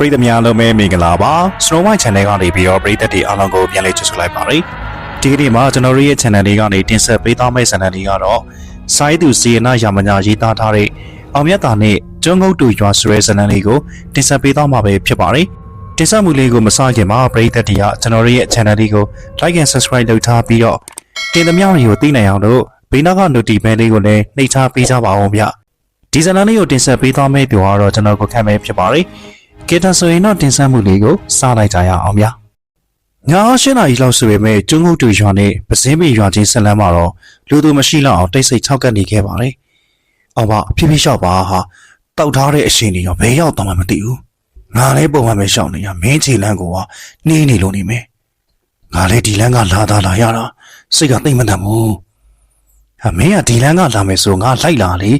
ပရိသတ်များလုံးပဲမင်္ဂလာပါ Snow White Channel ကနေပြီးတော့ပရိသတ်တွေအားလုံးကိုပြန်လည်ကြိုဆိုလိုက်ပါရစေဒီကနေ့မှာကျွန်တော်တို့ရဲ့ channel လေးကနေတင်ဆက်ပေးသွားမယ့် channel လေးကတော့စိုင်းသူစီယနာယာမညာရေးသားထားတဲ့အောင်မြတ်တာနဲ့ကျွန်းငုတ်တူရွာဆိုတဲ့ channel လေးကိုတင်ဆက်ပေးသွားမှာပဲဖြစ်ပါတယ်တင်ဆက်မှုလေးကိုမစခင်မှာပရိသတ်တွေကကျွန်တော်တို့ရဲ့ channel လေးကို like and subscribe လုပ်ထားပြီးတော့တင်သမျှတွေကိုသိနိုင်အောင်လို့ဘေးနောက်က notification လေးကိုလည်းနှိပ်ထားပေးကြပါအောင်ဗျဒီဇာတ်လမ်းလေးကိုတင်ဆက်ပေးသွားမယ့်ပြောကတော့ကျွန်တော်ကိုခန့်မဲ့ဖြစ်ပါတယ် ကဲဒါဆိုရင်တော့တင်ဆက်မှုလေးကိုစလိုက်ကြရအောင်ဗျာညရှင်းနာရီလောက်ဆိုပေမဲ့ကျွန်းငုတ်တူရွာနဲ့ပစင်းပေရွာချင်းဆက်လန်းမှာတော့လူသူမရှိလောက်အောင်တိတ်ဆိတ်ခြောက်ကပ်နေခဲ့ပါတယ်အောင်ပါဖြည်းဖြည်းလျှောက်ပါဟာတောက်ထားတဲ့အရှင်တွေရောဘယ်ရောက်တော့မှမသိဘူးငါလည်းပုံမှန်ပဲရှောက်နေရမင်းချီလန်းကိုကနှင်းနေလို့နေမယ်ငါလည်းဒီလန်းကလာတာလာရတာစိတ်ကသိမ့်မတတ်ဘူးဟာမင်းကဒီလန်းကလာမယ်ဆိုငါလိုက်လာလေ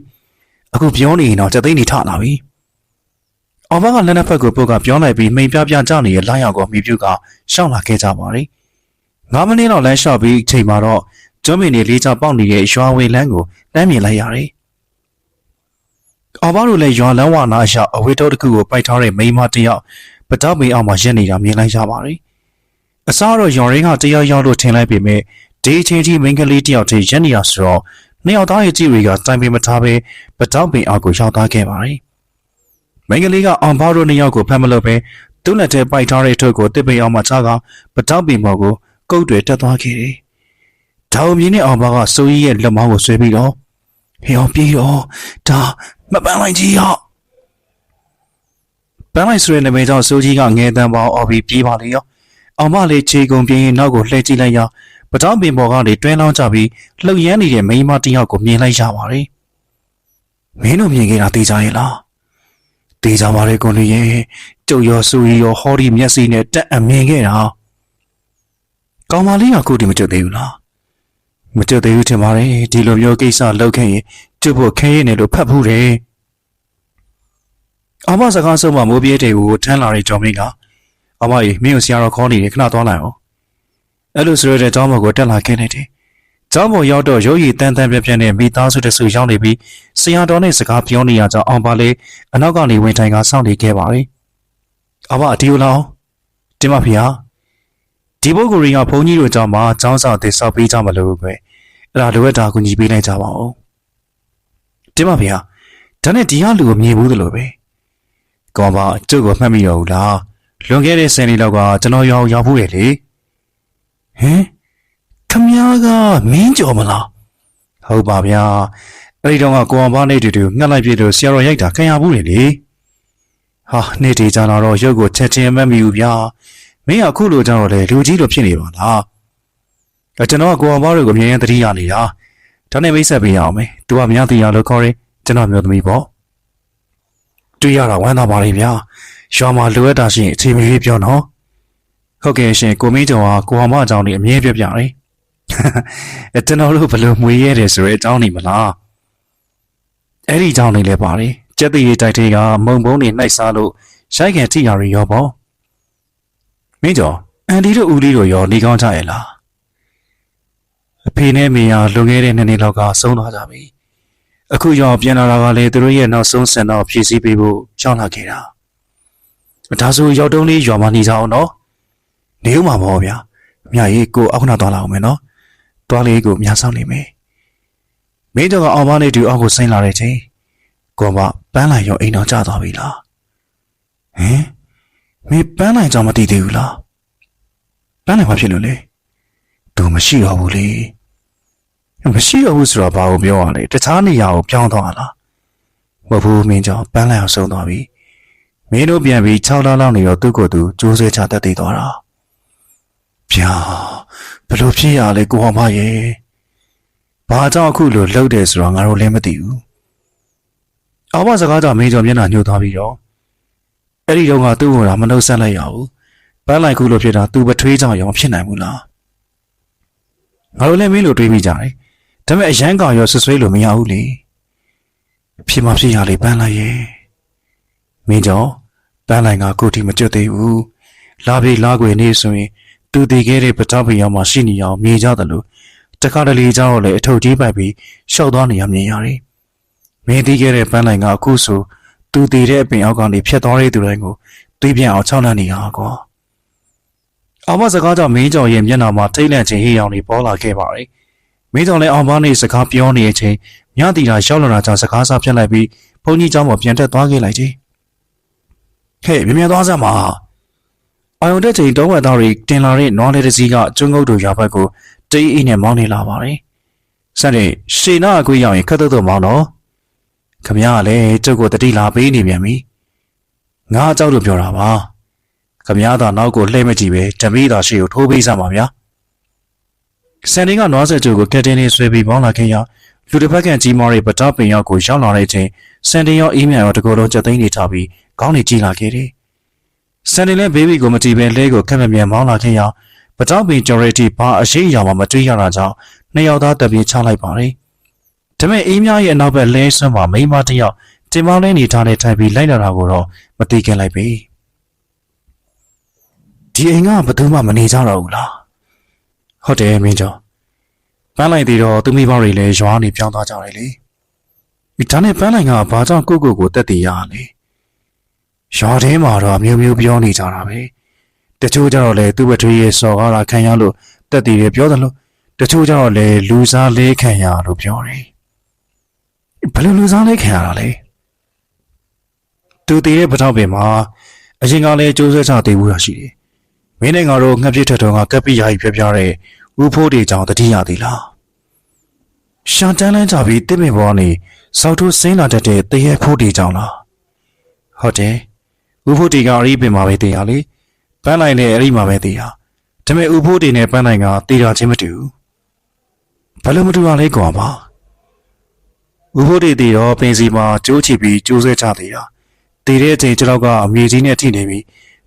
အခုပြောနေရင်တော့စက်သိန်းနေထလာပြီ အောင်ပါကလက်နက်ဖက်ကိုပုတ်ကပြောလိုက်ပြီးမိန်ပြပြကြနေတဲ့လိုင်းရောက်ကိုမိပြုကရှောက်လာခဲ့ကြပါလေငါးမိနစ်လောက်လမ်းလျှောက်ပြီးအချိန်မှာတော့ကျွမ်းမင်းနေလေးချပေါက်နေတဲ့ရွာဝေလန်းကိုတမ်းမြင်လိုက်ရတယ်အောင်ပါတို့လည်းရွာလန်းဝနာရှောက်အဝေးတော်တစ်ခုကိုပိုက်ထားတဲ့မိန်းမတစ်ယောက်ပတောက်ပင်အောက်မှာရက်နေတာမြင်လိုက်ရပါတယ်အစားတော့ရွာရင်းကတယောက်ယောက်လို့ထင်လိုက်ပေမဲ့ဒီအချိန်ကြီးမိန်းကလေးတစ်ယောက်တည်းရက်နေတာဆိုတော့နှစ်ယောက်သားရဲ့ကြည့်တွေကတိုင်ပင်မထားဘဲပတောက်ပင်အောက်ကိုရောက်သွားခဲ့ပါတယ် မိန်းကလေးကအောင်ပါတို့နှစ်ယောက်ကိုဖမ်းမလို့ပဲသူ့လက်ထဲပိုက်ထားတဲ့ထုတ်ကိုတစ်ပိန်အောင်မှချကပတောက်ပင်ပေါ်ကိုကုတ်တွေတက်သွားခဲ့တယ်။ဒါအမြင်နဲ့အောင်ပါကစိုးကြီးရဲ့လက်မောင်းကိုဆွဲပြီးတော့ဟေအောင်ပြေးတော့ဒါမပန်းလိုက်ကြီးရောပန်းလိုက်ဆိုတဲ့နာမည်ကြောင့်စိုးကြီးကငဲတန်းပေါင်းအော်ပြီးပြေးပါလေရောအောင်မလေးခြေကုံပြင်းရင်နောက်ကိုလှည့်ကြည့်လိုက်ရပတောက်ပင်ပေါ်ကနေတွင်းလောင်းကြပြီးလှုပ်ရမ်းနေတဲ့မိန်းမတစ်ယောက်ကိုမြင်လိုက်ရပါတယ်။မင်းတို့မြင်ခဲ့တာသိကြရဲ့လား။ သိကြပါလေကွန်လူရဲ့ကျုပ်ရောစူရီရောဟောဒီမျက်စိနဲ့တက်အမြင်ခဲ့တာ။ကောင်မလေးကခုတည်းမကြွသေးဘူးလား။မကြွသေးဘူးထင်ပါတယ်ဒီလိုမျိုးကိစ္စလုပ်ခဲ့ရင်ကျုပ်ဖို့ခဲရည်နေလို့ဖတ်ဘူးတယ်။အမစကားဆုံးမမိုးပြေးတွေကိုထမ်းလာတဲ့ကြောင်မင်းကအမကြီးမင်းကိုဆရာတော်ခေါ်နေတယ်ခဏသွားလိုက်အောင်။အဲ့လိုဆိုရတဲ့ကျောင်းပေါ်ကိုတက်လာခဲ့နေတယ်။ ကျောင်းပေါ်ရောက်တော့ရုပ်ရည်တန်းတန်းပြပြနဲ့မိသားစုတစုရောက်နေပြီးဆရာတော်နဲ့စကားပြောနေရကြောင်းအောင်ပါလေအနောက်ကနေဝင်ထိုင်ကစောင့်နေခဲ့ပါပြီ။အမအဒီလိုလောင်းတင်ပါဗျာ။ဒီပုဂ္ဂိုလ်တွေကဘုန်းကြီးတို့ကြောင့်မှကျောင်းဆောင်တည်ဆောက်ပေးကြမလို့ကွယ်။အဲ့ဒါလိုအပ်တာကိုညီပေးလိုက်ကြပါဦး။တင်ပါဗျာ။ဒါနဲ့ဒီဟာလူကိုမြင်ဘူးသလိုပဲ။ကောင်းပါကျုပ်ကိုမှတ်မိတော့ဘူးလား။လွန်ခဲ့တဲ့ဆယ်နှစ်လောက်ကကျွန်တော်ရောက်ရောက်ဘူးရဲ့လေ။ဟင် ခမ ्या ကမင်းကြော်မလားဟုတ်ပါဗျာအဲ့ဒီတော့ကကိုအောင်ပါနေတူတူငှက်လိုက်ပြလို့ဆရာတော်ရိုက်တာခံရဘူးလေလေဟာနေ့ဒီကြတော့ရုပ်ကိုချက်ချင်းမမိဘူးဗျာမင်းကအခုလိုကြတော့လေလူကြီးလိုဖြစ်နေပါလားအဲကျွန်တော်ကကိုအောင်ပါတွေကိုမြင်ရင်သတိရနေတာဒါနဲ့မိတ်ဆက်ပေးရအောင်မယ်သူကမြားတီရလို့ခေါ်တယ်ကျွန်တော်မျိုးသမီးပေါ့တွေ့ရတာဝမ်းသာပါလေဗျာရွာမှာလိုအပ်တာရှိရင်အချိန်မရွေးပြောနော်ဟုတ်ကဲ့ရှင်ကိုမင်းကျော်ကကိုအောင်မအကြောင်းလေးအမြဲပြပြတယ်အဲ ကျွန်တော်တို့ဘယ်လိုမွေရဲတယ်ဆိုရဲအကြောင်းနေမလားအဲ့ဒီအကြောင်းလေးလည်းပါတယ်ကြက်တရီတိုက်သေးကမုံဘုံတွေနှိုက်စားလို့ရိုက်ကန်ထိရရောပေါ့မင်းကျော်အန်ဒီတို့ဦးလေးတို့ရောနေကောင်းကြရဲ့လားအဖေနဲ့မေယာလွန်ခဲ့တဲ့နှစ်နှစ်လောက်ကဆုံးသွားကြပြီအခုရောပြန်လာတာကလည်းသူတို့ရဲ့နောက်ဆုံးစံတော့ဖြည့်ဆည်းပေးဖို့ကြောင်းလာခဲ့တာဒါဆိုရောက်တုံးလေးရွာမှာနေကြအောင်နော်နေဦးမှာမဟုတ်ဗျာအမြကြီးကိုအောက်ခဏသွားလာအောင်မယ်နော် တွားလေးကိုမြားဆောင်နေမယ်မင်းတို့ကအောင်မနဲ့တူအောက်ကိုဆင်းလာတဲ့ချိန်ကိုမပန်းလိုက်ရောအိမ်တော်ကျသွားပြီလားဟင်မင်းပန်းလိုက်ကြောင်မတည်သေးဘူးလားပန်းလိုက်ဘာဖြစ်လို့လဲသူမရှိတော့ဘူးလေမရှိတော့ဘူးဆိုတော့ဘာကိုပြောရလဲတခြားနေရာကိုပြောင်းသွားလားမဟုတ်ဘူးမင်းကြောင့်ပန်းလိုက်အောင်ဆုံးသွားပြီမင်းတို့ပြန်ပြီး6လလောက်နေတော့သူ့ကိုယ်သူကျိုးဆွဲချတက်တည်သွားတာ ဗျာဘလို့ဖြစ်ရလဲကိုဟောမရဲ့ဘာကြောင့်အခုလိုလှုပ်တယ်ဆိုတော့ငါတို့လည်းမသိဘူးအဘစကားကြောင့်မင်းကျော်မျက်နှာညှို့သွားပြီးတော့အဲ့ဒီတော့ကသူ့ကိုတော့မနှုတ်ဆက်လိုက်ရဘူးပန်းလိုက်ခုလိုဖြစ်တာသူပထွေးကြောင့်ရောဖြစ်နိုင်ဘူးလားငါတို့လည်းမင်းလိုတွေးမိကြတယ်ဒါပေမဲ့အရန်ကောင်ရောဆွဆွဲလို့မရဘူးလေဖြစ်မဖြစ်ရလေပန်းလိုက်ရဲ့မင်းကျော်ပန်းလိုက်ကကိုတီမကြွသေးဘူးလာပြီလာခွေနေဆိုရင် သူတည်ခဲ့တဲ့ပတောက်ပင်ရောက်မှရှိနေအောင်မြင်ကြတယ်လို့တခါတလေကြောက်လည်းအထုပ်ကြီးပိုက်ပြီးရှောက်သွားနေရမြင်ရတယ်။မင်းတည်ခဲ့တဲ့ပန်းလိုင်ကအခုဆိုသူတည်တဲ့အပင်အောက်ကနေဖြတ်သွားတဲ့သူတိုင်းကို သွေးပြန်အောင်ချောင်းနှံ့နေရကွာအောင်မစကားကြောင့်မင်းကြော်ရဲ့မျက်နှာမှာထိတ်လန့်ခြင်းဟေးရောင်တွေပေါ်လာခဲ့ပါတယ်မင်းကြော်လည်းအောင်မနဲ့စကားပြောနေတဲ့အချိန်ညတီတာရောက်လာတာကြောင့်စကားစားပြတ်လိုက်ပြီးဘုန်းကြီးเจ้าပေါ်ပြန်တက်သွားခဲ့လိုက်ခြင်းဟဲ့မြင်မြန်သွားစမ်းပါ အာယုံတက်ချိန်တောဝက်သားတွေတင်လာတဲ့နွားလေးတစ်စီးကကျွန်းကုတ်တို့ရွာဘက်ကိုတိတ်အိနဲ့မောင်းနေလာပါတယ်။ဆက်တဲ့ရှေနာအခွေရောက်ရင်ခက်တော့တော့မောင်းတော့ခမရကလည်းကျုပ်ကိုတတိလာပေးနေပြန်ပြီ။ငါအကြောက်လို့ပြောတာပါ။ခမရသာနောက်ကိုလှည့်မကြည့်ပဲဓမီသာရှေ့ကိုထိုးပေးစမှာဗျာ။ဆန်လေးကနွားဆက်ကျုပ်ကိုကက်တင်လေးဆွဲပြီးမောင်းလာခင်ရလူတစ်ဖက်ကကြီးမောတွေပတောပင်ရောက်ကိုရောက်လာတဲ့အချိန်စန်တင်ရောအေးမြရောတကောလုံးကြက်သိန်းနေထားပြီးခေါင်းနေကြည်လာခဲ့တယ် စန်တင်းလည်းဘေဘီကိုမတီးပဲလဲကိုခက်မမြန်မောင်းလာခဲ့ရပတောက်ပင်ဂျော်ရီတီဘာအရှိအရာမှမတွေ့ရတာကြောင့်နှစ်ယောက်သားတပ်ပြေးချလိုက်ပါတယ်ဒါပေမဲ့အေးမြရဲ့အနောက်ဘက်လဲဆွမ်းမှာမိန်းမတစ်ယောက်တင်မောင်းနေနေထားတဲ့ထိုင်ပြီးလိုက်လာတာကိုတော့မသိခင်လိုက်ပြီဒီအိမ်ကဘယ်သူမှမနေကြတော့ဘူးလားဟုတ်တယ်မင်းကျော်ပန်းလိုက်သေးတော့သူမိဘတွေလည်းရွာနေပြောင်းသွားကြတယ်လေဒီဒါနဲ့ပန်းလိုက်ကဘာကြောင့်ကိုကိုကိုတက်တည်ရလဲ ရွာထဲမှာတော့မျိုးမျိုးပြောနေကြတာပဲတချို့ကြတော့လေသူ့ဘထွေးရဲ့စော်ကားတာခံရလို့တက်တည်တယ်ပြောတယ်လို့တချို့ကြတော့လေလူစားလေးခံရလို့ပြောတယ်ဘယ်လိုလူစားလေးခံရတာလဲသူတည်တဲ့ပထောက်ပင်မှာအရင်ကလည်းကြိုးဆွဲချသေးဘူးရရှိတယ်မင်းနဲ့ငါတို့ငှက်ပြစ်ထက်တော်ကကပ်ပိယာကြီးပြပြတဲ့ဥဖိုးတွေကြောင့်တတိယသေးလားရှန်တန်းလန်းကြပြီးတစ်မင်ဘောကနေစောက်ထိုးဆင်းလာတတ်တဲ့တရေဖိုးတွေကြောင့်လားဟုတ်တယ် ဥဖိုးတွေကအရိပင်မှာပဲတည်ရလေပန်းလိုက်နဲ့အရိမှာပဲတည်ရဒါပေမဲ့ဥဖိုးတွေနဲ့ပန်းလိုက်ကတည်ရချင်းမတူဘူးဘယ်လိုမတူပါလဲကွာပါဥဖိုးတွေတည်တော့ပင်စီမှာကျိုးချပြီးကျိုးဆွဲချတည်ရတည်တဲ့အချိန်ကျွန်တော်ကအမြေကြီးနဲ့ထိနေပြီး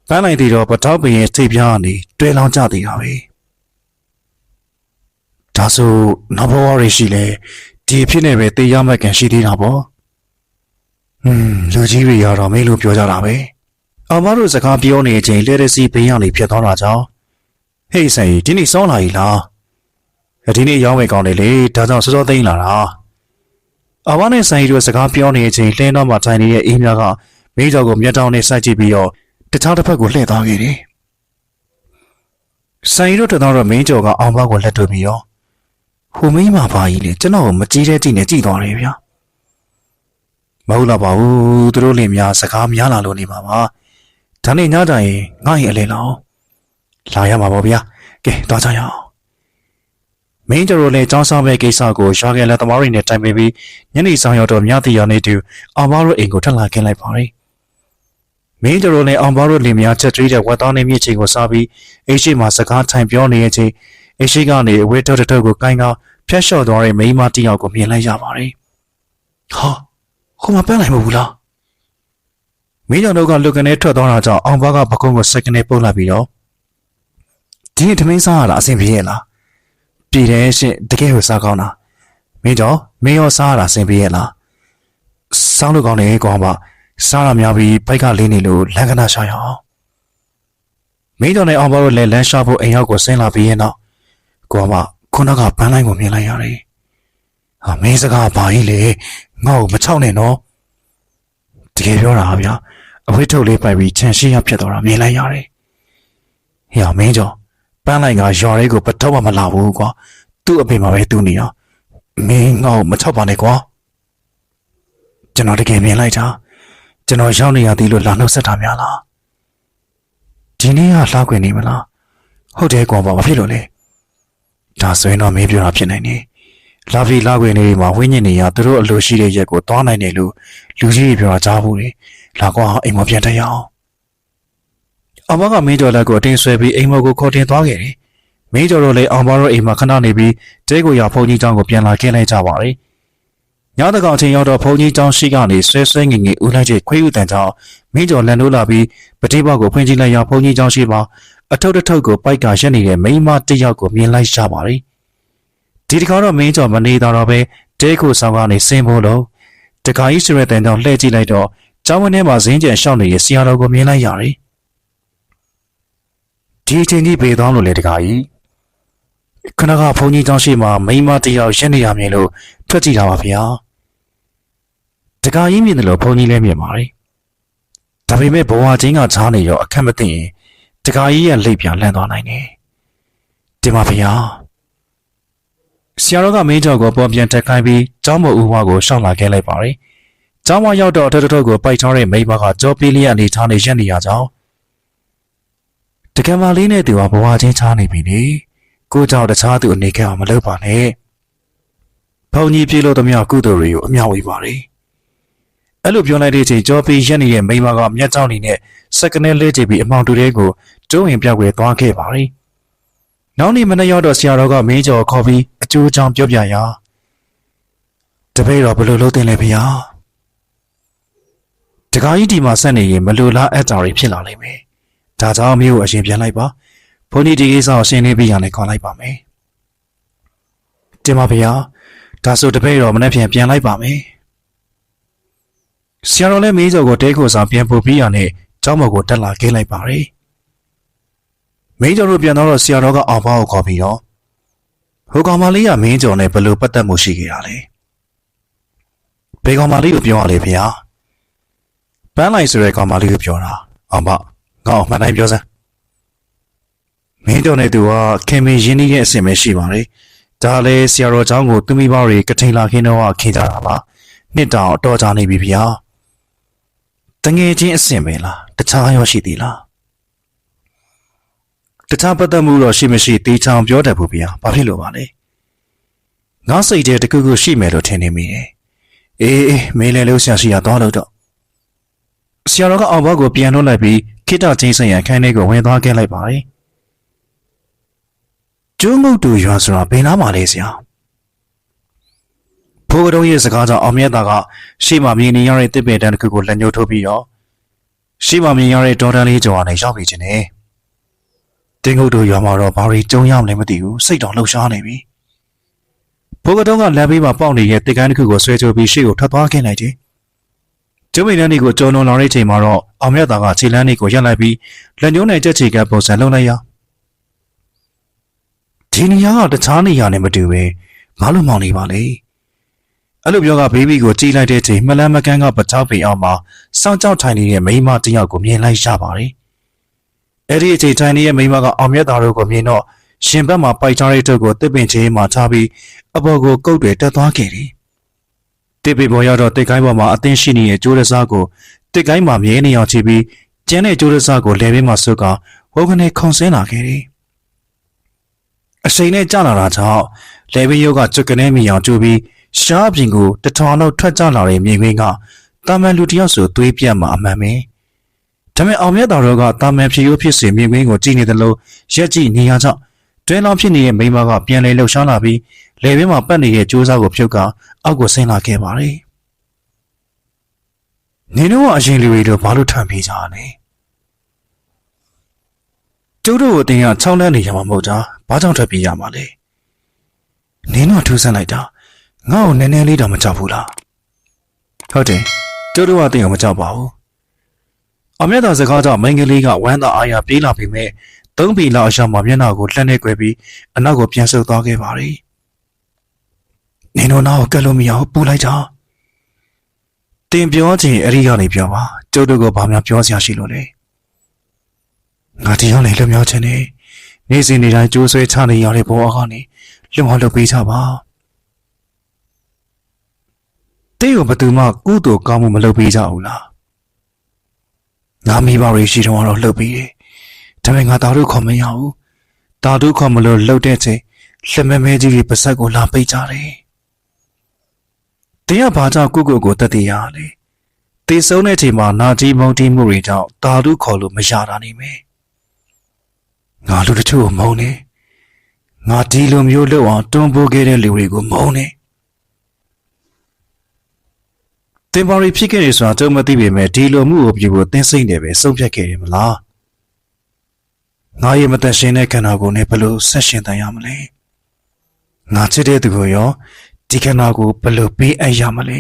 ပန်းလိုက်တည်တော့ပတောက်ပင်ရဲ့စိတ်ပြားကနေတွဲလောင်းကြတည်တာပဲဒါဆိုနောက်ဘဝရရှိလဲဒီအဖြစ်နဲ့ပဲတေးရမှတ်ကန်ရှိသေးတာပေါ့ဟွန်းလူကြီးတွေရတော့မေးလို့ပြောကြတာပဲ အမတို့စကားပြောနေတဲ့အချိန်လက်ရစီဘေးကနေဖြစ်သွားတာကြောင့်ဟေးဆိုင်ဒီနေ့စောင်းလာ ਈ လားဒီနေ့ရောင်းဝယ်ကောင်းတယ်လေဒါကြောင့်စောစောသိမ်းလာတာအမနဲ့ဆိုင်တို့စကားပြောနေတဲ့အချိန်လှင်းတော့မှထိုင်နေတဲ့အေးမြကမိကြောက်ကိုမျက်တောင်းနဲ့စိုက်ကြည့်ပြီးတော့တခြားတစ်ဖက်ကိုလှည့်သွားခဲ့တယ်ဆိုင်တို့တော်တော့မင်းကျော်ကအောင်ဘောက်ကိုလက်တွေ့ပြီးတော့ဟိုမိန်းမဘာကြီးလေကျွန်တော်ကိုမကြည့်တဲ့ကြည့်နေကြည့်သွားတယ်ဗျာမဟုတ်တော့ပါဘူးသူတို့လင်များစကားများလာလို့နေပါပါ ဒါနဲ့ညတိုင်းငါ့ရင်အလဲလောင်းလာရမှာပေါ့ဗျာကဲတော့ကြရအောင်မင်းတို့လည်းចောင်းဆောင်မဲ့ကိစ္စကိုရွာကလက်သမားတွေနဲ့တိုင်ပင်ပြီးညနေဆောင်ရောက်တော့မြသီရောနေတူအောင်ဘောက်တို့အိမ်ကိုထပ်လာခင်းလိုက်ပါတယ်မင်းတို့လည်းအောင်ဘောက်တို့လင်များချက်တွေးတဲ့ဝက်သားနေမြင့်ချိန်ကိုစားပြီးအိရှိမှာစကားထိုင်ပြောနေတဲ့အချိန်အရှိကနေအဝေးထုတ်တစ်ထုတ်ကိုကိုင်းကောင်းဖျက်လျှော့သွားတဲ့မိန်းမတစ်ယောက်ကိုမြင်လိုက်ရပါတယ်။ဟာဟိုမှာပန်းနိုင်မဘူးလား။ မင်းကြောင့်တို့ကလူကနေထွက်သွားတာကြောင့်အောင်ဘကပကုံးကိုစက်ကနေပုတ်လိုက်ပြီးတော့ဒီနေ့ထမင်းစားရတာအဆင်ပြေရဲ့လား။ပြည်တယ်ရှင့်တကယ်ကိုစားကောင်းတာ။မင်းကြောင့်မင်းရောစားရတာအဆင်ပြေရဲ့လား။စားလို့ကောင်းတယ်ကွာမစားရများပြီးဘိုက်ကလေးနေလို့လန်ကနာရှာရအောင်။မင်းကြောင့်လည်းအောင်ဘတို့လည်းလမ်းရှာဖို့အိမ်ရောက်ကိုဆင်းလာပြီးရင်တော့ကိုမခုနကပန်းလိုင်းကိုမြင်လိုက်ရတယ်။ဟာမင်းစကားဘာကြီးလေငါ့ကိုမချောက်နဲ့နော်။တကယ်ပြောတာဗျာ အဝိထုတ်လေးပိုက်ပြီးခြံရှိရဖြစ်သွားတာမြင်လိုက်ရတယ်။ဟေ့မင်းကျော်ပန်းလိုင်းကရွာလေးကိုပတော့မှမလာဘူးကွာ။သူ့အဖေမှာပဲသူ့နေရ။မင်းငါ့ကိုမချောက်ပါနဲ့ကွာ။ကျွန်တော်တကယ်မြင်လိုက်တာကျွန်တော်ရောက်နေရသည်လို့လာနှုတ်ဆက်တာများလား။ဒီနေ့ကလှခွင့်နေမလား။ဟုတ်တယ်ကွာဘာဖြစ်လို့လဲ။ဒါဆိုရင်တော့မင်းပြောတာဖြစ်နိုင်နေ။လာပြီလာခွေနေမှာဝင်းညင်နေရသူတို့အလိုရှိတဲ့ရက်ကိုသွားနိုင်တယ်လို့လူကြီးတွေပြောတာကြားဘူးလေ။ လာကွာအိမ်မပြန်တက်ရအောင်။အမကမင်းကျော်လက်ကိုအတင်းဆွဲပြီးအိမ်မကိုခေါ်တင်သွားခဲ့တယ်။မင်းကျော်တို့လည်းအောင်မတို့အိမ်မှာခဏနေပြီးတဲကိုရဖုန်ကြီးကျောင်းကိုပြန်လာခဲ့လိုက်ကြပါလေ။ညတကောင်ချင်းရောက်တော့ဖုန်ကြီးကျောင်းရှိကနေဆွဲဆွဲငင်ငင်ဦးလိုက်တဲ့ခွေးဥတန်ကြောင့်မင်းကျော်လန်လို့လာပြီးပတိပေါက်ကိုဖွင့်ကြည့်လိုက်ရဖုန်ကြီးကျောင်းရှိမှာအထုပ်တစ်ထုပ်ကိုပိုက်ကရက်နေတဲ့မိန်းမတစ်ယောက်ကိုမြင်လိုက်ရပါတယ်။ဒီတခါတော့မင်းကျော်မနေတော့ပဲတဲကိုဆောင်ကနေဆင်းဖို့လို့တခါကြီးဆိုရတဲ့တောင်လှည့်ကြည့်လိုက်တော့ ကျောင်းဝင်းထဲမှာဇင်းကျန်ရှောက်နေတဲ့ဆရာတော်ကိုမြင်လိုက်ရတယ်။ဒီအချိန်ကြီးပေသွားလို့လေတခါကြီးခဏကဘုန်းကြီးကျောင်းရှိမှာမိန်းမတစ်ယောက်ရက်နေရမြင်လို့ထွက်ကြည့်တာပါဗျာ။တခါကြီးမြင်တယ်လို့ဘုန်းကြီးလည်းမြင်ပါတယ်။တဒါပေမဲ့ဘဝချင်းကချားနေရောအခက်မသိရင်တခါကြီးရဲ့လိပ်ပြန်လန့်သွားနိုင်တယ်တင်ပါဗျာဆရာတော်ကမင်းကြော်ကိုပေါ်ပြန်တက်ခိုင်းပြီးကျောင်းမဦးဝါကိုရှောက်လာခဲ့လိုက်ပါတယ် ကျောင်းမရောက်တော့အထက်ထက်ကိုပိုက်ထားတဲ့မိဘကကြောပေးလေးအနေထားနေရက်နေရကြောင်းတကယ်မလေးနဲ့သူကဘဝချင်းချားနေပြီလေကိုကြောင့်တခြားသူအနေခဲ့အောင်မလုပ်ပါနဲ့ဘုံကြီးပြေလို့သမျှကုသိုလ်တွေကိုအမြောက်ဝေးပါတယ်အဲ့လိုပြောလိုက်တဲ့အချိန်ကြောပေးရက်နေတဲ့မိမကမျက်ကြောင်နေနဲ့စက္ကနဲလေးကြည့်ပြီးအမောင်တူတဲ့ကိုကျုံးရင်ပြောက်ွယ်သွားခဲ့ပါတယ်နောက်နေ့မနေ့ရောက်တော့ဆရာတော်ကမင်းကျော်ခေါ်ပြီးအကျိုးအကြောင်းပြောပြရာတပည့်တော်ဘယ်လိုလုပ်တင်လဲဖေဟာ တခါကြီးဒီမှာဆက်နေရင်မလိုလားအပ်တာတွေဖြစ်လာလိမ့်မယ်ဒါကြောင့်မျိုးကိုအရင်ပြန်လိုက်ပါဘုန်းကြီးဒီကိစ္စကိုရှင်းလင်းပြရမယ်ခေါ်လိုက်ပါမယ်တင်ပါဗျာဒါဆိုတပည့်တော်မနေ့ပြန်ပြန်လိုက်ပါမယ်ဆရာတော်လည်းမင်းကျော်ကိုတဲခိုဆောင်ပြန်ပို့ပြီးရနဲ့ကျောင်းမော်ကိုတက်လာခဲ့လိုက်ပါတယ်မင်းကျော်တို့ပြန်တော့ဆရာတော်ကအောင်ပေါကိုခေါ်ပြီးတော့ဟိုကောင်မလေးကမင်းကျော်နဲ့ဘယ်လိုပတ်သက်မှုရှိခဲ့တာလဲဘေကောင်မလေးကိုပြောရလေဗျာ ပန်းလိုက်ဆိုတဲ့ကောင်မလေးကိုပြောတာအောင်ပါငါ့ကိုမှန်တိုင်းပြောစမ်းမင်းကျော်နဲ့သူကခင်မင်းရင်းနှီးရဲ့အစင်ပဲရှိပါလေဒါလည်းဆရာတော်เจ้าကိုသူမိဘတွေကထိန်လာခင်းတော့ခင်ကြတာပါနှစ်တောင်အတော်ကြာနေပြီဗျာတငယ်ချင်းအစင်ပဲလားတခြားရောရှိသေးလားတခြားပတ်သက်မှုတော့ရှိမရှိတေချောင်ပြောတတ်ဘူးဗျာဘာဖြစ်လို့ပါလဲငါစိတ်ထဲတခုခုရှိမယ်လို့ထင်နေမိတယ်အေးအေးမင်းလည်းလို့ဆရာရှိရသွားလို့တော့ ဆရာတော်ကအောင်ဘောက်ကိုပြန်လွှတ်လိုက်ပြီးခိတ္တချင်းဆိုင်ရအခန်းထဲကိုဝင်သွားခဲ့လိုက်ပါတယ်ကျုံးမုတ်တူရွာဆိုတာဘယ်နားမှာလဲဆရာဖိုးကတုံးရဲ့စကားကြောင့်အောင်မြတ်တာကရှေ့မှာမြင်နေရတဲ့တစ်ပင်တန်းတစ်ခုကိုလက်ညှိုးထိုးပြီးတော့ရှေ့မှာမြင်ရတဲ့ဒေါ်တန်လေးကျော်အနေရောက်ပြီခြင်းနဲ့တင်းကုတ်တို့ရွာမှာတော့ဘာတွေကြုံရမလဲမသိဘူးစိတ်တော်လှုပ်ရှားနေပြီဖိုးကတုံးကလက်ဘေးမှာပေါက်နေတဲ့တစ်ကန်းတစ်ခုကိုဆွဲချိုးပြီးရှေ့ကိုထွက်သွားခဲ့လိုက်တယ် ကျုံမိန်တန်းလေးကိုကြုံလုံးလောင်တဲ့ချိန်မှာတော့အောင်မြတ်တာကခြေလန်းလေးကိုရက်လိုက်ပြီးလက်ညှိုးနဲ့ကြက်ချီကပုံစံလုံးလိုက်ရဒီနေရာကတခြားနေရာနဲ့မတူပဲဘာလို့မောင်နေပါလဲအဲ့လိုပြောကဘေဘီကိုကြည့်လိုက်တဲ့ချိန်မလန်းမကန်းကပထောက်ပေအောင်မှာစောင့်ကြောက်ထိုင်နေတဲ့မိန်းမတစ်ယောက်ကိုမြင်လိုက်ရပါတယ်အဲ့ဒီအချိန်ထိုင်နေတဲ့မိန်းမကအောင်မြတ်တာတို့ကိုမြင်တော့ရှင်ဘက်မှာပိုက်ချတဲ့ထုတ်ကိုတစ်ပင်ချင်းမှာထားပြီးအပေါ်ကိုကုတ်တွေတက်သွားခဲ့တယ် တစ်ပင်ပေါ်ရောက်တော့တစ်ကိုင်းပေါ်မှာအသင်းရှိနေတဲ့ကျိုးရစားကိုတစ်ကိုင်းမှာမြဲနေအောင်ချပြီးကျန်းတဲ့ကျိုးရစားကိုလဲဘေးမှာဆုပ်ကဝုန်းကနေခုန်ဆင်းလာခဲ့တယ်အစိမ်နဲ့ကြလာတာကြောင့်လဲဘေးရုပ်ကကျွတ်ကနေမိအောင်ကျိုးပြီးရှားပြင်ကိုတထောင်လောက်ထွက်ကြလာတဲ့မြေခွင်းကတာမန်လူတစ်ယောက်ဆိုသွေးပြတ်မှာအမှန်ပဲဒါပေမဲ့အောင်မြတ်တော်တို့ကတာမန်ဖြေရိုးဖြစ်စေမြေခွင်းကိုကြည့်နေတယ်လို့ရက်ကြည့်နေရကြောင့်တွဲလောင်းဖြစ်နေတဲ့မိန်းမကပြန်လဲလှုပ်ရှားလာပြီး လေဘင်းမှာပတ်နေတဲ့ကြိုးစားကိုဖြုတ်ကအောက်ကိုဆင်းလာခဲ့ပါတယ်။နင်တို့ကအရင်လူတွေတို့ဘာလို့ထံပေးကြလဲ။ကျုပ်တို့အတင်းက6လမ်းနေရမှာမဟုတ်တာဘာကြောင့်ထွက်ပြေးရမှာလဲ။နင်တို့ထူးဆန်းလိုက်တာငါ့ကိုနည်းနည်းလေးတော့မကြောက်ဘူးလား။ဟုတ်တယ်ကျုပ်တို့ကတင်းကိုမကြောက်ပါဘူး။အမေသာစကားကြောင့်မင်္ဂလေးကဝမ်းသာအားရပြေးလာပြီမဲ့သုံးပီလောက်အရှောင်းမှာမျက်နှာကိုလှမ်းနေကြွယ်ပြီးအနောက်ကိုပြန်ဆုပ်သွားခဲ့ပါတယ်။ နင်တို့နာကိုကတ်လို့မရဘူးပူလိုက်တာ။တင်ပြောချင်အဲ့ဒီကနေပြောပါကျုပ်တို့ကဘာများပြောစရာရှိလို့လဲ။ငါတရားလေလွတ်မြောက်ခြင်းနဲ့နေ့စဉ်နေ့တိုင်းကြိုးဆွဲချနေရတဲ့ဘဝကနေလွတ်မြောက်လို့ပေးကြပါ။တေးကိုဘယ်သူမှကုသိုလ်ကောင်းမှုမလုပ်ပေးကြဘူးလား။ငါမိဘတွေရှိတော့တော့လှုပ်ပြီးတယ်။ဒါပေမဲ့ငါတာတို့ခေါ်မရဘူး။တာတို့ခေါ်မလို့လှုပ်တဲ့ချိန်လက်မဲမဲကြီးတွေပါဇက်ကိုလာပိတ်ကြတယ်။ တရားဘာကြောင့်ကုကုကိုတတ်တည်ရလဲ။တေဆုံးတဲ့ချိန်မှာနာကြီးမုံတီးမှုတွေကြောင့်တာတို့ခေါ်လို့မရတာနေမယ်။ငါလူတချို့ကိုမုံနေ။ငါဒီလိုမျိုးလုပ်အောင်တွန်းပိုးခဲ့တဲ့လူတွေကိုမုံနေ။တင်ပါရီဖြစ်ခဲ့တယ်ဆိုတာတော့မသိပေမဲ့ဒီလိုမှုကိုပြုဖို့သင်စိတ်နေပဲဆုံးဖြတ်ခဲ့တယ်မလားငါရဲ့မသက်ရှင်တဲ့ခန္ဓာကိုယ်နဲ့ဘယ်လိုဆက်ရှင်တန်ရမလဲငါချစ်တဲ့သူကိုရော ဒီခန္ဓာကိုဘယ်လိုပေးအပ်ရမလဲ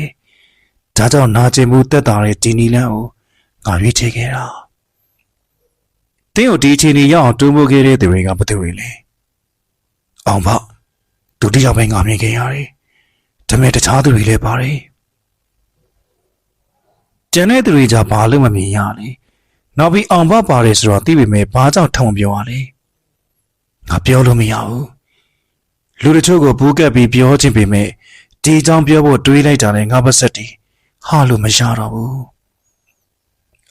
ဒါကြောင့်နာကျင်မှုတက်တာတဲ့ဒီနီလန်းကိုငါရွေးချယ်ခဲ့တာတင်းကိုဒီအချိန်ကြီးရအောင်တွန်းပို့ခဲ့တဲ့သူတွေကဘယ်သူတွေလဲအောင်ပါဒုတိယပိုင်းငါမြင်ခဲ့ရတယ်ဒါပေမဲ့တခြားသူတွေလည်းပါတယ်ကျန်တဲ့သူတွေကြဘာလို့မမြင်ရလဲနောက်ပြီးအောင်ဘပါတယ်ဆိုတော့သိပေမဲ့ဘာကြောင့်ထုံပြောရလဲငါပြောလို့မရဘူးလူတချို့ကိုဘူးကပ်ပြီးပြောခြင်းပေမဲ့ ဒီအကြောင်းပြောဖို့တွေးလိုက်တာနဲ့ငါပါဆက်တီဟာလို့မရတော့ဘူး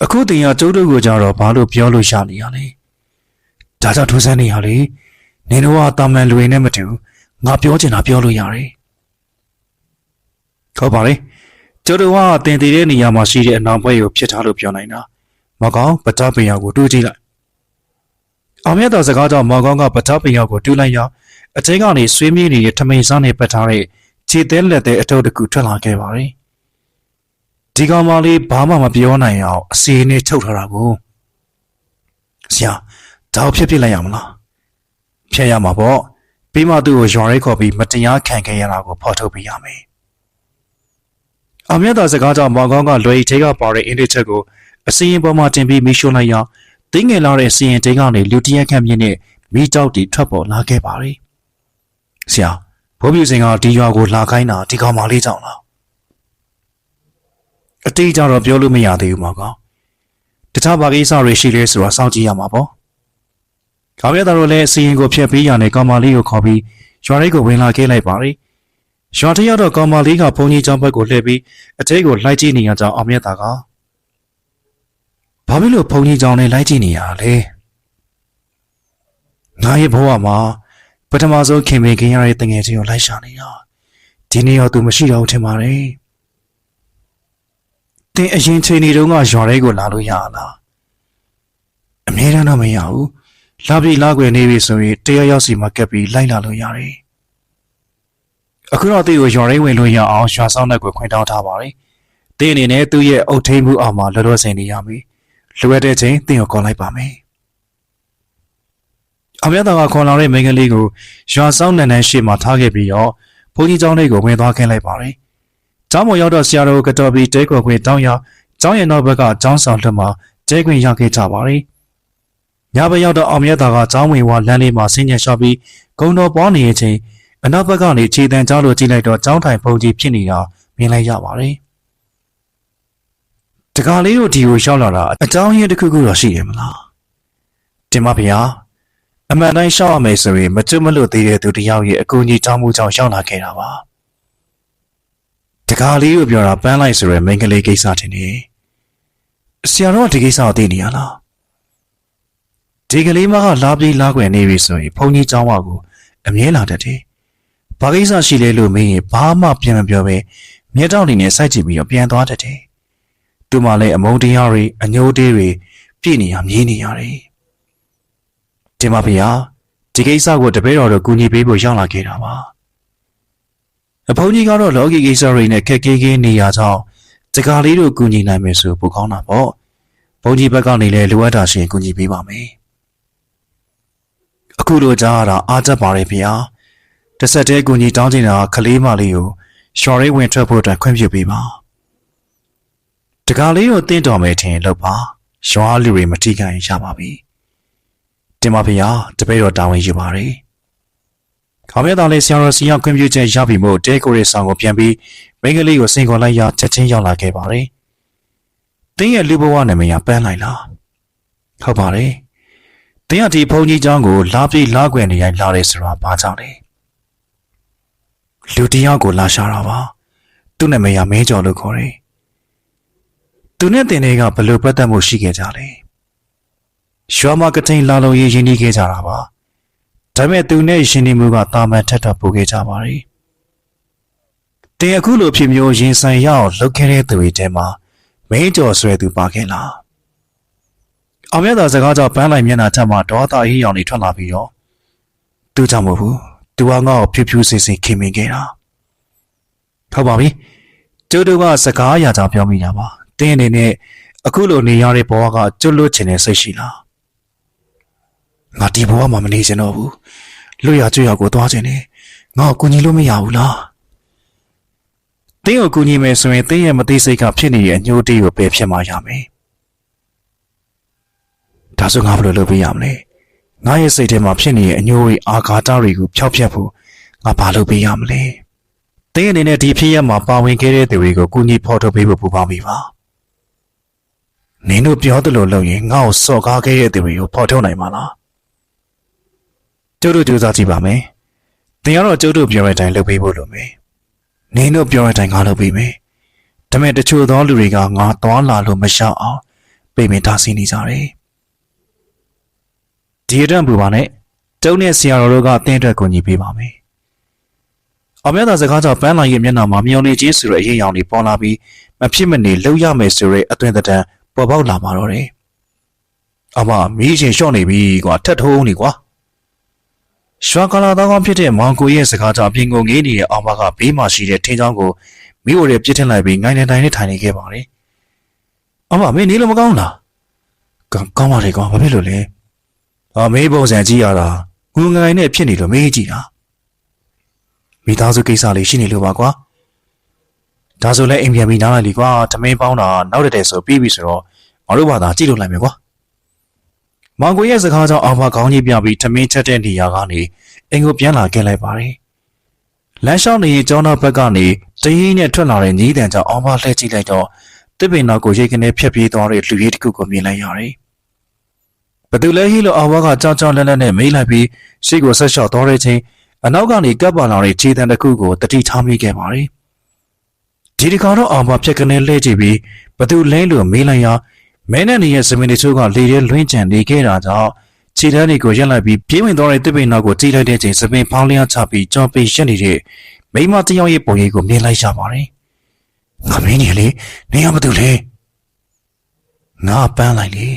အခုတင်ရကျုပ်တို့ကိုကြတော့ဘာလို့ပြောလို့ရနေရလဲဒါကြောင့်ထိုးစမ်းနေရလေနင်တို့ကတာမန်လူတွေနဲ့မတူငါပြောချင်တာပြောလို့ရတယ်ဟုတ်ပါလေကျုပ်တို့ကတင်တည်တဲ့နေရာမှာရှိတဲ့အနောင်ဘက်ကိုဖြစ်ထားလို့ပြောနိုင်တာမကောင်းပတပင်ရောက်ကိုတွေးကြည့်လိုက်အောင်မြတ်တော်စကားကြောင့်မောင်ကောင်းကပတပင်ရောက်ကိုတူးလိုက်ရအချိန်ကနေဆွေးမြေ့နေတဲ့ထမိန်စားနဲ့ပတ်ထားတဲ့ ခြေသေးလက်သေးအထုပ်တစ်ခုထွက်လာခဲ့ပါတယ်ဒီကောင်မလေးဘာမှမပြောနိုင်အောင်အစီနဲ့ချုပ်ထားတာကိုဆရာဒါကိုဖြစ်ဖြစ်လိုက်ရမလားဖျက်ရမှာပေါ့ပြီးမှသူ့ကိုရွာရဲခေါ်ပြီးမတရားခံခဲ့ရတာကိုဖော်ထုတ်ပေးရမယ်အမြတ်တော်စကားကြောင့်မောင်ကောင်းကလွယ်ရီထဲကပါတဲ့အင်းတစ်ချက်ကိုအစီရင်ပေါ်မှာတင်ပြီးမိရှို့လိုက်ရတင်းငယ်လာတဲ့စီရင်တိတ်ကနေလူတရက်ခန့်မြင့်နဲ့မိတောက်တီထွက်ပေါ်လာခဲ့ပါတယ်ဆရာ ဘိုးပြူစင်ကဒီရွာကိုလာခိုင်းတာဒီကောင်မလေးကြောင့်လားအတိအကျတော့ပြောလို့မရသေးဘူးမောင်ကောင်းတခြားဘာကိစ္စတွေရှိလဲဆိုတာစောင့်ကြည့်ရမှာပေါ့ခေါင်းရသားတို့လည်းစီရင်ကိုဖျက်ပေးရတဲ့ကောင်မလေးကိုခေါ်ပြီးရွာလေးကိုဝင်လာခဲ့လိုက်ပါတယ်ရွာထရောက်တော့ကောင်မလေးကဘုန်းကြီးကျောင်းဘက်ကိုလှည့်ပြီးအထဲကိုလိုက်ကြည့်နေရကြောင်းအောင်မြတ်တာကဘာဖြစ်လို့ဘုန်းကြီးကျောင်းနဲ့လိုက်ကြည့်နေရလဲငါရဲ့ဘဝမှာ ပထမဆုံးခင်မင်ခင်ရတဲ့တငယ်ချင်းကိုလိုက်ရှာနေရဒီနေ့တော့သူမရှိတော့ဘူးထင်ပါတယ်တင်အရင်ချိန်နေတုန်းကရွာလေးကိုလာလို့ရလားအမြဲတမ်းတော့မရဘူးလာပြီလာခွေနေပြီဆိုရင်တရားရောက်စီမှာကပ်ပြီးလိုက်လာလို့ရတယ်အခုတော့သူ့ကိုရွာရင်းဝင်လို့ရအောင်ရွာဆောင်တဲ့ကိုခွင့်တောင်းထားပါတယ်။တင်းအနေနဲ့သူ့ရဲ့အုတ်ထိန်မှုအောက်မှာလောလောဆယ်နေရပြီ။လိုအပ်တဲ့ချိန်တင်းကိုခေါ်လိုက်ပါမယ်။ အမြတ်တော်ကခေါ်လာတဲ့မိန်းကလေးကိုရွာဆောင်နန်းနန်းရှေ့မှာထားခဲ့ပြီးတော့ဘုန်းကြီးကျောင်းလေးကိုဝင်သွားခင်းလိုက်ပါတယ်။ကျောင်းပေါ်ရောက်တော့ဆရာတော်ကတော်ပြီးတဲခွက်ခွင့်တောင်းရကျောင်းရဲ့နောက်ဘက်ကကျောင်းဆောင်လွှတ်မှာကျဲခွင့်ရခဲ့ကြပါတယ်။ညဘက်ရောက်တော့အောင်မြတ်တော်ကကျောင်းဝင်ဝလမ်းလေးမှာဆင်းရဲလျှောက်ပြီးဂုံတော်ပွားနေတဲ့အချိန်အနောက်ဘက်ကနေခြေတံကြားလို့ကြည့်လိုက်တော့ကျောင်းထိုင်ပုံကြီးဖြစ်နေတာမြင်လိုက်ရပါတယ်။တကားလေးတို့ဒီကိုရောက်လာတာအကြောင်းရင်းတစ်ခုခုတော့ရှိတယ်မလား။တင်ပါဗျာ။ အမှန်တိုင်းရှောက်ရမယ်ဆိုရင်မကျွတ်မလို့သေးတဲ့သူတယောက်ရဲ့အကူအညီတောင်းမှုကြောင့်ရောက်လာခဲ့တာပါ။တကားလေးကိုပြောတာပန်းလိုက်ဆိုရယ်မိန်းကလေးကိစ္စတင်နေ။ဆရာတော်ကဒီကိစ္စကိုသိနေရလား။ဒီကလေးမကလာပြီးလာခွင့်နေပြီဆိုရင်ဘုန်းကြီးကျောင်းဝကိုအမြဲလာတတ်တယ်။ဘာကိစ္စရှိလဲလို့မေးရင်ဘာမှပြန်မပြောပဲမျက်တောင်နေနဲ့စိုက်ကြည့်ပြီးတော့ပြန်သွားတတ်တယ်။သူမှလည်းအမုန်းတရားတွေအညှိုးတေးတွေပြည့်နေရမြည်နေရတယ်။ တင်ပါဗျာဒီကိစ္စကိုတပည့်တော်တို့ကူညီပေးဖို့ရောက်လာခဲ့တာပါ။အဖုန်းကြီးကတော့လောကီကိစ္စတွေနဲ့ခက်ခဲခဲနေရကြောင်းတကားလေးတို့ကူညီနိုင်မယ်ဆိုပိုကောင်းတာပေါ့။ဘုန်းကြီးဘက်ကနေလည်းလိုအပ်တာရှိရင်ကူညီပေးပါမယ်။အခုလိုကြားရတာအားတက်ပါတယ်ဗျာ။တစ်ဆက်တည်းကူညီတောင်းချင်တာကလေးမလေးကိုရှော်ရိတ်ဝင်ထွက်ဖို့အတွက်ခွင့်ပြုပေးပါ။တကားလေးကိုတင့်တော်မယ်ထင်လို့ပါ။ရွာလူတွေမထိခိုက်ရပါပြီ။ တင်ပါဗျာတပည့်တော်တာဝန်ယူပါရယ်။ခေါင်းမြတ်သားလေးဆရာတော်စီရောက်ခွင့်ပြုချက်ရပြီမို့တဲကိုရဲ့ဆောင်ကိုပြန်ပြီးမိန်းကလေးကိုစင်ခေါ်လိုက်ရချက်ချင်းရောက်လာခဲ့ပါတယ်။တင်းရဲ့လူဘဝနာမည်ကပန်းလိုက်လား။ဟုတ်ပါတယ်။တင်းရဒီဘုံကြီးเจ้าကိုလာပြေးလာကွယ်နေရိုင်းလာတယ်ဆိုတာဘာကြောင့်လဲ။လူတယောက်ကိုလာရှာတာပါ။သူ့နာမည်ကမင်းကျော်လို့ခေါ်တယ်။သူနဲ့တင်တွေကဘယ်လိုပတ်သက်မှုရှိခဲ့ကြလဲ။ ရွာမကတိန်လာလုံးရေးရင်းနှီးခဲ့ကြတာပါ။ဒါပေမဲ့သူနဲ့ရှင်နေမှုကတာမန်ထက်တော့ပိုခဲ့ကြပါလေ။တင်အခုလိုဖြစ်မျိုးရင်ဆိုင်ရအောင်လုပ်ခဲ့တဲ့သူတွေထဲမှာမင်းကျော်ဆွဲသူပါခဲ့လား။အောင်မြတ်သာစကားကြောင့်ပန်းလိုက်မျက်နှာထက်မှဒေါသအေးရောင်တွေထွက်လာပြီးတော့သူကြောင့်မဟုတ်ဘူး။သူကငါ့ကိုဖြူဖြူစင်စင်ခင်မင်ခဲ့တာ။ဟုတ်ပါပြီ။ကျုပ်တို့ကစကားအရာကြောင့်ပြောမိတာပါ။တင်းအနေနဲ့အခုလိုနေရတဲ့ဘဝကကျွတ်လွတ်ချင်တဲ့စိတ်ရှိလား။ ငါဒီဘဝမှာမနေချင်တော့ဘူး။လွတ်ရကျွတ်ရကိုသွားချင်တယ်။ငါ့ကိုကူညီလို့မရဘူးလား။တင်းကိုကူညီမယ်ဆိုရင်တင်းရဲ့မသိစိတ်ကဖြစ်နေတဲ့အညှိုးတေးကိုပယ်ဖြစ်မှရမယ်။ဒါဆိုငါဘယ်လိုလုပ်ပေးရမလဲ။ငါရဲ့စိတ်ထဲမှာဖြစ်နေတဲ့အညှိုးတွေအာဃာတတွေကိုဖျောက်ဖျက်ဖို့ငါဘာလုပ်ပေးရမလဲ။တင်းအနေနဲ့ဒီဖြစ်ရမှာပါဝင်ခဲ့တဲ့သူတွေကိုကူညီဖော်ထုတ်ပေးဖို့ပူပေါင်းပေးပါနင်တို့ပြောသလိုလုပ်ရင်ငါ့ကိုစော်ကားခဲ့တဲ့သူတွေကိုဖော်ထုတ်နိုင်မှာလား ကျုပ်တို့ကြိုးစားကြည့်ပါမယ်တင်ကတော့ကျုပ်တို့ပြောတဲ့အတိုင်းလုပ်ပေးဖို့လိုမယ်နင်တို့ပြောတဲ့အတိုင်းငါလုပ်ပေးမယ်ဒါပေမဲ့တချို့သောလူတွေကငါသွားလာလို့မရှောက်အောင်ပိတ်ပင်တားဆီးနေကြတယ်ဒီအတန့်ပူပါနဲ့ကျုံနဲ့ဆရာတော်တို့ကအတင်းအတွက်ကူညီပေးပါမယ်အမေသာစကားကြောင့်ပန်းလာရဲ့မျက်နှာမှာမျောနေခြင်းဆိုတဲ့အရေးအယောင်တွေပေါ်လာပြီးမဖြစ်မနေလှုပ်ရမယ်ဆိုတဲ့အသွင်သဏ္ဍာန်ပေါ်ပေါက်လာမှာတော့တယ်။အမမီးရှင်လျှော့နေပြီကွာထက်ထုံးနေကွာ။ ရွှာကလာသားကောင်းဖြစ်တဲ့မောင်ကိုရဲ့စကားကြောင့်အပြင်ကိုငေးနေတဲ့အမကဘေးမှာရှိတဲ့ထင်းချောင်းကိုမိို့ရဲ့ပြစ်ထင်လိုက်ပြီးငိုင်းနေတိုင်းနဲ့ထိုင်နေခဲ့ပါတယ်။အမမင်းနေလို့မကောင်းလား။ကောင်းကောင်းပါလေကွာဘာဖြစ်လို့လဲ။အမေပုံစံကြည့်ရတာငုံငိုင်းနဲ့ဖြစ်နေလို့မေးကြည့်တာ။မိသားစုကိစ္စလေးရှိနေလို့ပါကွာ။ဒါဆိုလဲအိမ်ပြန်ပြီးနားလိုက်လीကွာ။သမင်းပေါင်းတာနောက်တက်တယ်ဆိုပြီးပြီဆိုတော့ငါတို့ဘာသာကြည့်လို့လိုက်မယ်ကွာ။ မောင်ကိုရဲ့စကားကြောင့်အောင်မကောင်းကြီးပြပြီးသမင်းချက်တဲ့နေရာကနေအိမ်ကိုပြန်လာခဲ့လိုက်ပါတယ်။လမ်းလျှောက်နေရင်ကျောင်းသားဘက်ကနေတရင်နဲ့ထွက်လာတဲ့ညီးတန်ကြောင့်အောင်မလှည့်ကြည့်လိုက်တော့တစ်ပင်နောက်ကိုရိတ်ကနေဖြတ်ပြေးသွားတဲ့လူကြီးတစ်ခုကိုမြင်လိုက်ရတယ်။ဘသူလဲဟီလို့အောင်မကကြောင်ကြောင်လက်လက်နဲ့မေးလိုက်ပြီးရှေ့ကိုဆက်လျှောက်သွားတဲ့ချိန်အနောက်ကနေကပ်ပါလာတဲ့ခြေတံတစ်ခုကိုတတိထားမိခဲ့ပါတယ်။ဒီတခါတော့အောင်မဖြတ်ကနေလှည့်ကြည့်ပြီးဘသူလဲလို့မေးလိုက်ရာ မဲနဲ့နေရဲ့စမင်းတချို့ကလေထဲလွှင့်ကြံနေခဲ့တာကြောင့်ခြေတန်းတွေကိုရက်လိုက်ပြီးပြေးဝင်သွားတဲ့တစ်ပင်နောက်ကိုကြည့်လိုက်တဲ့ချိန်စပင်ဖောင်းလျားချပြီးကြောပိရက်နေတဲ့မိမတယောက်ရဲ့ပုံရိပ်ကိုမြင်လိုက်ရပါတယ်။ငါမင်းကြီးလေနေရမတူလေငါပန်းလိုက်လေ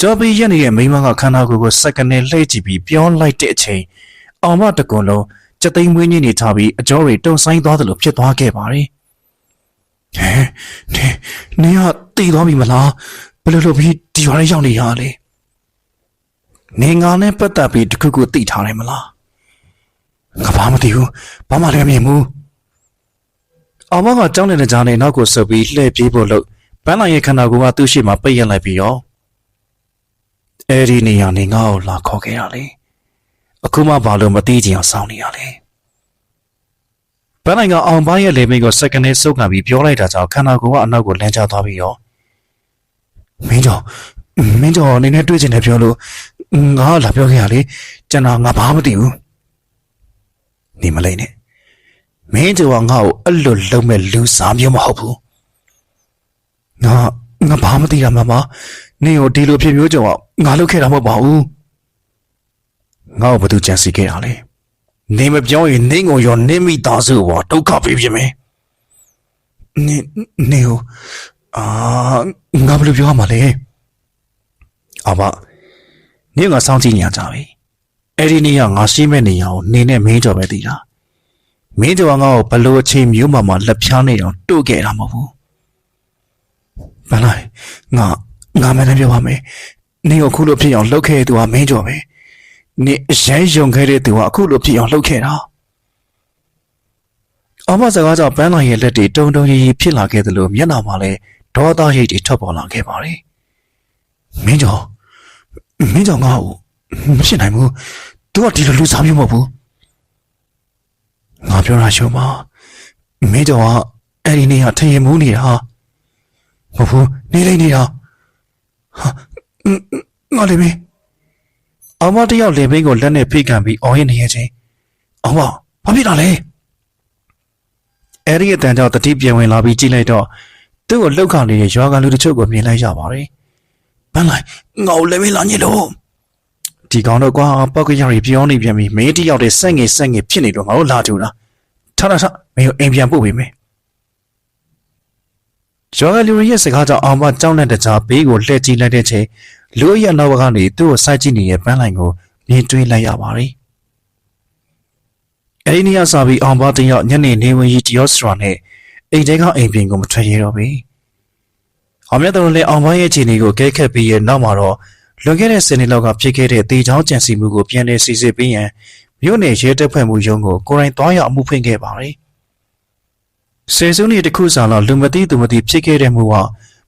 ကြောပိရက်နေတဲ့မိမကခန္ဓာကိုယ်ကိုစက္ကနဲ့လှည့်ကြည့်ပြီးပြောလိုက်တဲ့အချိန်အောင်မတကွန်လုံးစက်သိမ်းမွေးညင်းနေထားပြီးအကြောတွေတုံဆိုင်သွားသလိုဖြစ်သွားခဲ့ပါတယ်။ ဟဲနေနေရတည်သွားပြီမလားဘယ်လိုလုပ်ပြီးဒီရွာထဲရောက်နေရလဲနေငါနဲ့ပတ်သက်ပြီးတခုခုသိထားတယ်မလားငါဘာမသိဘူးဘာမှလည်းမမြင်ဘူးအမကကြောင်းနေတဲ့ကြားနဲ့နောက်ကိုဆုပ်ပြီးလှည့်ပြေးဖို့လို့ပန်းလိုက်ရဲ့ခန္ဓာကိုယ်ကသူ့ရှိမှပိတ်ရက်လိုက်ပြီးရောအဲ့ဒီနေရာနေငါ့ကိုလာခေါ်ခဲ့ရလေအခုမှဘာလို့မသိချင်အောင်စောင့်နေရလဲ ပန်းလိုက်ကအောင်ပန်းရဲ့လေမိတ်ကိုစက္ကနဲ့စုပ်ခံပြီးပြောလိုက်တာကြောင့်ခန္ဓာကိုယ်ကအနောက်ကိုလမ်းကျသွားပြီးရောမင်းကြောင့်မင်းကြောင့်နေနဲ့တွေ့ချင်တယ်ပြောလို့ငါလာပြောခဲ့ရလေကျွန်တော်ငါဘာမှမသိဘူးနေမလိုက်နဲ့မင်းကြောင့်ငါ့ကိုအဲ့လိုလုံးမဲ့လူစားမျိုးမဟုတ်ဘူးငါငါဘာမှမသိတာမမနင်ကိုဒီလိုဖြစ်မျိုးကြောင့်ငါလုပ်ခဲ့တာမဟုတ်ပါဘူးငါ့ကိုဘာသူကြံစီခဲ့တာလဲ နေမပြောရင်နင်းကိုရောနင်းမိသားစုကိုဒုက္ခပေးပြမယ်နေနေကိုအာငါဘယ်လိုပြောရမှာလဲအဘနင်းကစောင့်ကြည့်နေကြပြီအဲ့ဒီနေ့ကငါရှိမဲ့နေရအောင်နေနဲ့မင်းကြော်ပဲတည်တာမင်းကြော်ကငါ့ကိုဘလို့အချိန်မျိုးမှမှလက်ဖြားနေအောင်တို့ခဲ့တာမဟုတ်ဘူးဘာလဲငါငါမနဲ့ပြောပါမယ်နင်းကိုခုလိုဖြစ်အောင်လုပ်ခဲ့တဲ့သူကမင်းကြော်ပဲ နေအရင်ယုံခဲ့တဲ့သူကအခုလိုဖြစ်အောင်လုပ်ခဲ့တာအမစကားကြောင့်ပန်းတော်ရဲ့လက်တွေတုံတုံရီရီဖြစ်လာခဲ့သလိုမျက်နှာမှာလည်းဒေါသရိတ်တွေထွက်ပေါ်လာခဲ့ပါတယ်မင်းကြောင့်မင်းကြောင့်ငါ့ကိုမဖြစ်နိုင်ဘူးသူကဒီလိုလူစားမျိုးမဟုတ်ဘူးငါပြောတာရှုံးပါမင်းကြောင့်ကအဲ့ဒီနေ့ကထရင်မူးနေတာမဟုတ်ဘူးနေလိုက်နေတာဟာငါလည်းမင်း အောင်မတယောက်လင်ဘိန်းကိုလက်နဲ့ဖိကန်ပြီးအော်ရင်နေရချင်းအောင်မဘာဖြစ်တာလဲအဲ့ဒီအတန်ကြောင့်တတိပြန်ဝင်လာပြီးကြည့်လိုက်တော့သူ့ကိုလှုပ်ခါနေတဲ့ရွာကန်လူတချို့ကိုမြင်လိုက်ရပါတယ်။ဘန်းလိုက်ငါ့ကိုလည်းမလာညစ်လို့ဒီကောင်တော့ကွာပောက်ကရရီပြောနေပြန်ပြီမင်းတယောက်တည်းစက်ငယ်စက်ငယ်ဖြစ်နေတော့ငါတို့လာထူတာထထထမင်းကိုအိမ်ပြန်ပို့ပေးမယ်။ရွာကန်လူရဲ့စကားကြောင့်အောင်မကြောက်တဲ့တကြားဘေးကိုလှည့်ကြည့်လိုက်တဲ့ချိန် လူရဲ့နောက်ဘက်ကနေသူ့ကိုစိုက်ကြည့်နေတဲ့ပန်းလိုက်ကိုမြင်တွေ့လိုက်ရပါတယ်။အဲဒီနေ့ကစပြီးအောင်ပါတယောက်ညနေနေဝင်ကြီးတယောက်စထရာနဲ့အိမ်ထဲကအိမ်ပြင်ကိုမထွက်ရတော့ဘူး။အောင်မြတ်တော်လည်းအောင်ပါရဲ့ခြေနေကိုကဲခတ်ပြီးရဲ့နောက်မှာတော့လွန်ခဲ့တဲ့စနေလောက်ကဖြစ်ခဲ့တဲ့တေချောင်းကြံစီမှုကိုပြန်လည်စီစစ်ပြီးရန်မြို့နယ်ရဲတပ်ဖွဲ့မှုရုံးကိုကိုရိုင်းသွားရောက်အမှုဖွင့်ခဲ့ပါတယ်။ဆယ်စုနှစ်တစ်ခုစာလောက်လူမသိသူမသိဖြစ်ခဲ့တဲ့မှုက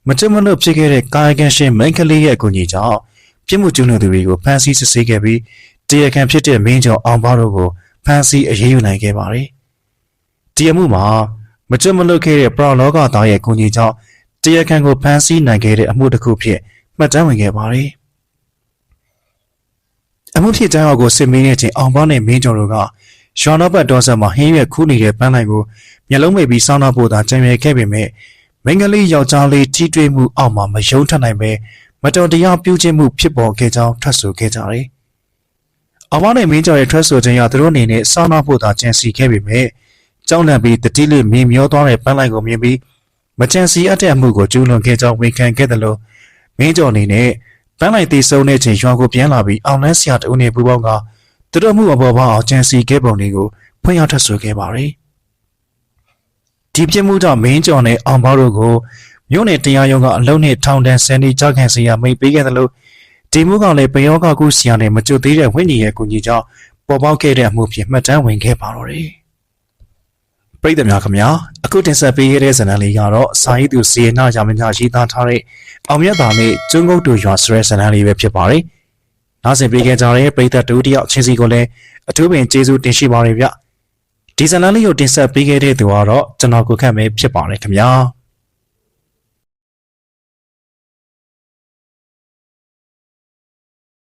မကြမလို့ဖြစ်ခဲ့တဲ့ကာယကံရှင်မိန်းကလေးရဲ့အကူအညီကြောင့်ပြစ်မှုကျူးလွန်သူတွေကိုဖမ်းဆီးစစ်ဆေးခဲ့ပြီးတရားခံဖြစ်တဲ့မင်းကျော်အောင်ပါတို့ကိုဖမ်းဆီးအရေးယူနိုင်ခဲ့ပါတယ်။ဒီအမှုမှာမကြမလွတ်ခဲ့တဲ့ပရလောကသားရဲ့ကိုကြီးကြောင့်တတရားခံကိုဖမ်းဆီးနိုင်ခဲ့တဲ့အမှုတစ်ခုဖြစ်မှတ်တမ်းဝင်ခဲ့ပါတယ်အမှုဖြစ်တိုင်းအောင်ကိုစစ်မင်းရဲ့ချင်းအောင်ပေါင်းနဲ့မင်းကျော်တို့ကရွာနောက်ဘက်တော်ဆက်မှာဟင်းရွက်ခူးနေတဲ့ပန်းလိုက်ကိုမျက်လုံးမိတ်ပြီးစောင်းနှောက်ဖို့သာကြံရခဲ့ပေမဲ့ မင်္ဂလိယောက်ျားလေးကြီးတွေးမှုအောက်မှာမယုံထနိုင်ပဲမတော်တရားပြုခြင်းမှုဖြစ်ပေါ်ခဲ့ကြောင်းထပ်ဆိုခဲ့ကြတယ်။အောင်ပေါင်းနဲ့မင်းကျော်ရဲ့ထွက်ဆိုခြင်းရသူတို့အနေနဲ့စောင်းနှောက်ဖို့သာကြံစီခဲ့ပေမဲ့ကြောက်လန့်ပြီးတတိလေးမင်းမျောသွားတဲ့ပန်းလိုက်ကိုမြင်ပြီးမကြံစီအပ်တဲ့အမှုကိုကျူးလွန်ခဲ့ကြောင်းဝန်ခံခဲ့တယ်လို့မင်းကျော်အနေနဲ့ပန်းလိုက်သေးဆုံးတဲ့ချိန်ရွာကိုပြန်လာပြီးအောင်လန်းဆရာတဦးနဲ့ပူးပေါင်းကသူတို့မှုအပေါ်ပေါအောင်ကြံစီခဲ့ပုံတွေကိုဖွင့်ရထပ်ဆိုခဲ့ပါတယ်။ ဒီပြစ်မှုကြောင့်မင်းကျော်နဲ့အောင်ပေါတို့ကိုမြို့နယ်တရားရုံးကအလုံးနဲ့ထောင်ဒဏ်ဆယ်နှစ်ကြာခံစီရမိတ်ပေးခဲ့တယ်လို့ဒီမှုကလည်းပယောဂကုဆရာနဲ့မကြွသေးတဲ့ဝိညာဉ်ရဲ့ကုညီကြောင့်ပေါ်ပေါက်ခဲ့တဲ့အမှုဖြစ်မှတ်တမ်းဝင်ခဲ့ပါတော့တယ်။ပရိသတ်များခင်ဗျာအခုတင်ဆက်ပေးခဲ့တဲ့ဇာတ်လမ်းလေးကတော့စာရေးသူစီယနာရာမညာရေးသားထားတဲ့အောင်မြတ်တာနဲ့ကျွန်းကုတ်တူရွာဆိုတဲ့ဇာတ်လမ်းလေးပဲဖြစ်ပါတယ်။နောက်ဆက်ပေးခဲ့ကြတဲ့ပရိသတ်တို့တယောက်ချင်းစီကိုလည်းအထူးပင်ကျေးဇူးတင်ရှိပါရဗျ။ ဒီဇာတ်လမ်းလေးကိုတင်ဆက်ပေးခဲ့တဲ့သူကတော့ကျွန်တော်ကိုခန့်ပဲဖြစ်ပါတယ်ခင်ဗျာ။